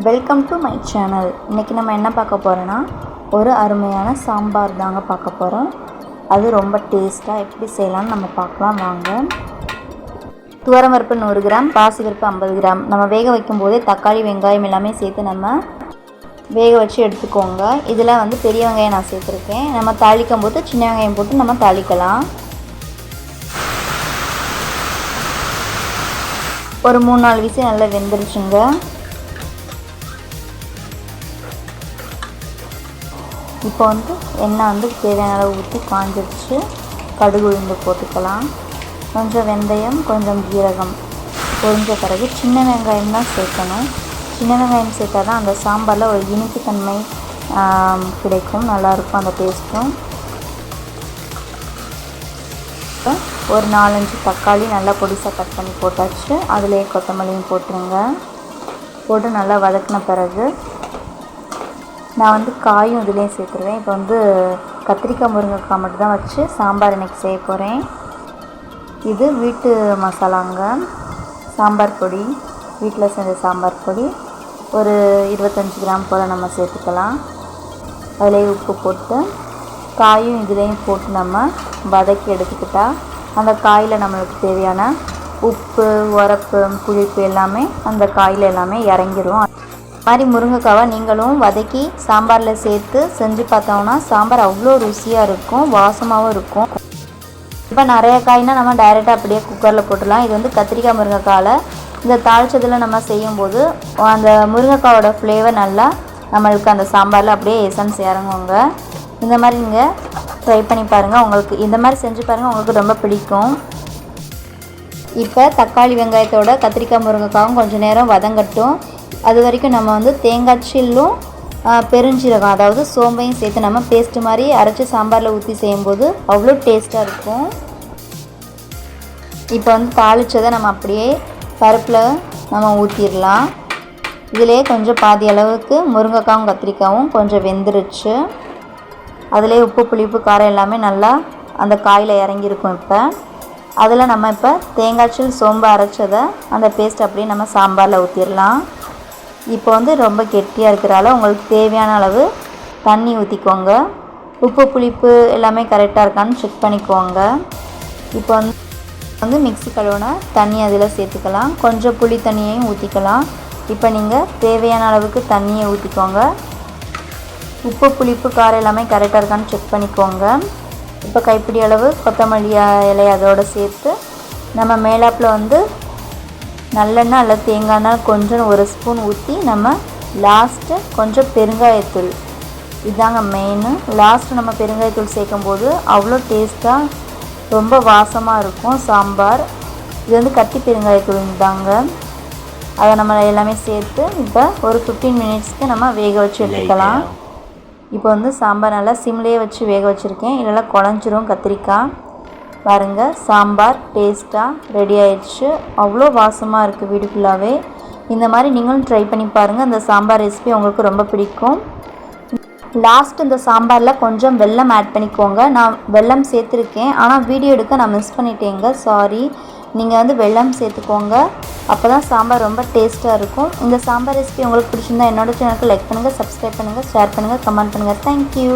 Welcome to my channel இன்றைக்கி நம்ம என்ன பார்க்க போகிறோன்னா ஒரு அருமையான சாம்பார் தாங்க பார்க்க போகிறோம் அது ரொம்ப டேஸ்ட்டாக எப்படி செய்யலாம்னு நம்ம பார்க்கலாம் வாங்க. துவரம்பருப்பு நூறு கிராம் பாசிப்பருப்பு ஐம்பது கிராம். நம்ம வேக வைக்கும் போதே தக்காளி வெங்காயம் எல்லாமே சேர்த்து நம்ம வேக வச்சு எடுத்துக்கோங்க. இதில் வந்து பெரிய வெங்காயம் நான் சேர்த்துருக்கேன். நம்ம தாளிக்கும் போது சின்ன வெங்காயம் போட்டு நம்ம தாளிக்கலாம். ஒரு மூணு நாலு விசில் நல்லா வெந்துருச்சுங்க. இப்போ வந்து எண்ணெய் வந்து தேவையான அளவு ஊற்றி காஞ்சிருச்சு. கடுகு உளுந்து போட்டுக்கலாம். கொஞ்சம் வெந்தயம் கொஞ்சம் ஜீரகம் பொரிஞ்ச பிறகு சின்ன வெங்காயம் தான் சேர்க்கணும். சின்ன வெங்காயம் சேர்த்தா தான் அந்த சாம்பாரில் ஒரு இனிப்பு தன்மை கிடைக்கும். நல்லாயிருக்கும் அந்த டேஸ்ட்டும். ஒரு நாலஞ்சு தக்காளி நல்லா பொடிசாக கட் பண்ணி போட்டாச்சு. அதிலே கொத்தமல்லியும் போட்டுருங்க. போட்டு நல்லா வதக்கின பிறகு நான் வந்து காயும் இதுலேயும் சேர்த்துருவேன். இப்போ வந்து கத்திரிக்காய் முருங்கைக்காய் மட்டும் தான் வச்சு சாம்பார் இன்றைக்கி செய்ய போகிறேன் இது வீட்டு மசாலாங்க. சாம்பார் பொடி வீட்டில் செஞ்ச சாம்பார் பொடி. ஒரு இருபத்தஞ்சி கிராம் போல் நம்ம சேர்த்துக்கலாம். அதிலே உப்பு போட்டு காயும் இதுலேயும் போட்டு நம்ம வதக்கி எடுத்துக்கிட்டால் அந்த காயில் நம்மளுக்கு தேவையான உப்பு உரப்பு புளிப்பு எல்லாமே அந்த காயில் எல்லாமே இறங்கிடும் மாதிரி முருங்கைக்காவை நீங்களும் வதக்கி சாம்பாரில் சேர்த்து செஞ்சு பார்த்தோம்னா சாம்பார் அவ்வளோ ருசியாக இருக்கும் வாசமாகவும் இருக்கும். இப்போ நிறைய காய்னால் நம்ம டைரெக்டாக அப்படியே குக்கரில் போட்டுடலாம். இது வந்து கத்திரிக்காய் முருங்கைக்காயில் இந்த தாளிச்சதில் நம்ம செய்யும்போது அந்த முருங்கைக்காவோட ஃப்ளேவர் நல்லா நம்மளுக்கு அந்த சாம்பாரில் அப்படியே எசன்ஸ் இறங்குங்க. இந்த மாதிரி நீங்கள் ட்ரை பண்ணி பாருங்கள் உங்களுக்கு இந்த மாதிரி செஞ்சு பாருங்கள் உங்களுக்கு ரொம்ப பிடிக்கும். இப்போ தக்காளி வெங்காயத்தோட கத்திரிக்காய் முருங்கைக்காவும் கொஞ்சம் நேரம் வதங்கட்டும். அது வரைக்கும் நம்ம வந்து தேங்காய் சில்லும் பெருஞ்சீரகம் அதாவது சோம்பையும் சேர்த்து நம்ம பேஸ்ட்டு மாதிரி அரைச்சி சாம்பாரில் ஊற்றி செய்யும்போது அவ்வளோ டேஸ்ட்டாக இருக்கும். இப்போ வந்து தாளித்ததை நம்ம அப்படியே பருப்பில் நம்ம ஊற்றிடலாம் இதிலே கொஞ்சம் பாதி அளவுக்கு முருங்கைக்காவும் கத்திரிக்காயும் கொஞ்சம் வெந்துருச்சு. அதிலே உப்பு புளிப்பு காரம் எல்லாமே நல்லா அந்த காயில் இறங்கியிருக்கும் இப்போ. அதில் நம்ம இப்போ தேங்காய்ச்சல் சோம்பு அரைச்சதை அந்த பேஸ்ட் அப்படியே நம்ம சாம்பாரில் ஊற்றிடலாம் இப்போ வந்து ரொம்ப கெட்டியாக இருக்கிறால உங்களுக்கு தேவையான அளவு தண்ணி ஊற்றிக்கோங்க உப்பு புளிப்பு எல்லாமே கரெக்டாக இருக்கான்னு செக் பண்ணிக்கோங்க. இப்போ வந்து வந்து மிக்சி கழுவுனா தண்ணி அதில் சேர்த்துக்கலாம். கொஞ்சம் புளி தண்ணியையும் ஊற்றிக்கலாம் இப்போ நீங்கள் தேவையான அளவுக்கு தண்ணியை ஊற்றிக்கோங்க உப்பு புளிப்பு காரம் எல்லாமே கரெக்டாக இருக்கான்னு செக் பண்ணிக்கோங்க. இப்போ கைப்பிடி அளவு கொத்தமல்லி இலை அதோடு சேர்த்து நம்ம மேலாப்பில் வந்து நல்லெண்ணெய் அல்ல தேங்காய் எண்ணெய் கொஞ்சம் ஒரு ஸ்பூன் ஊற்றி நம்ம லாஸ்ட்டு கொஞ்சம் பெருங்காயத்தூள். இதாங்க மெயின் லாஸ்ட்டு நம்ம பெருங்காயத்தூள் சேர்க்கும்போது அவ்வளோ டேஸ்ட்டாக ரொம்ப வாசமாக இருக்கும் சாம்பார். இது வந்து கட்டி பெருங்காயத்தூள் தாங்க அதை நம்ம எல்லாமே சேர்த்து இப்போ ஒரு ஃபிஃப்டீன் மினிட்ஸ்க்கு நம்ம வேக வச்சு எடுத்துக்கலாம். இப்போ வந்து சாம்பார் நல்லா சிம்லேயே வச்சு வேக வச்சுருக்கேன். இல்லைனா குழஞ்சிரும் கத்திரிக்காய். பாருங்கள் சாம்பார் டேஸ்ட்டாக ரெடி ஆயிடுச்சு. அவ்வளோ வாசமாக இருக்குது வீடு ஃபுல்லாகவே இந்த மாதிரி நீங்களும் ட்ரை பண்ணி பாருங்கள் அந்த சாம்பார் ரெசிபி உங்களுக்கு ரொம்ப பிடிக்கும். லாஸ்ட் இந்த சாம்பாரில் கொஞ்சம் வெல்லம் ஆட் பண்ணிக்கோங்க. நான் வெல்லம் சேர்த்துருக்கேன். ஆனால் வீடியோ எடுக்க நான் மிஸ் பண்ணிட்டேங்க. சாரி நீங்கள் வந்து வெல்லம் சேர்த்துக்கோங்க. அப்போ தான் சாம்பார் ரொம்ப டேஸ்ட்டாக இருக்கும். இந்த சாம்பார் ரெசிபி உங்களுக்கு பிடிச்சிருந்தா என்னோட சேனலுக்கு லைக் பண்ணுங்கள் சப்ஸ்கிரைப் பண்ணுங்கள் ஷேர் பண்ணுங்கள் கமெண்ட் பண்ணுங்கள் தேங்க்யூ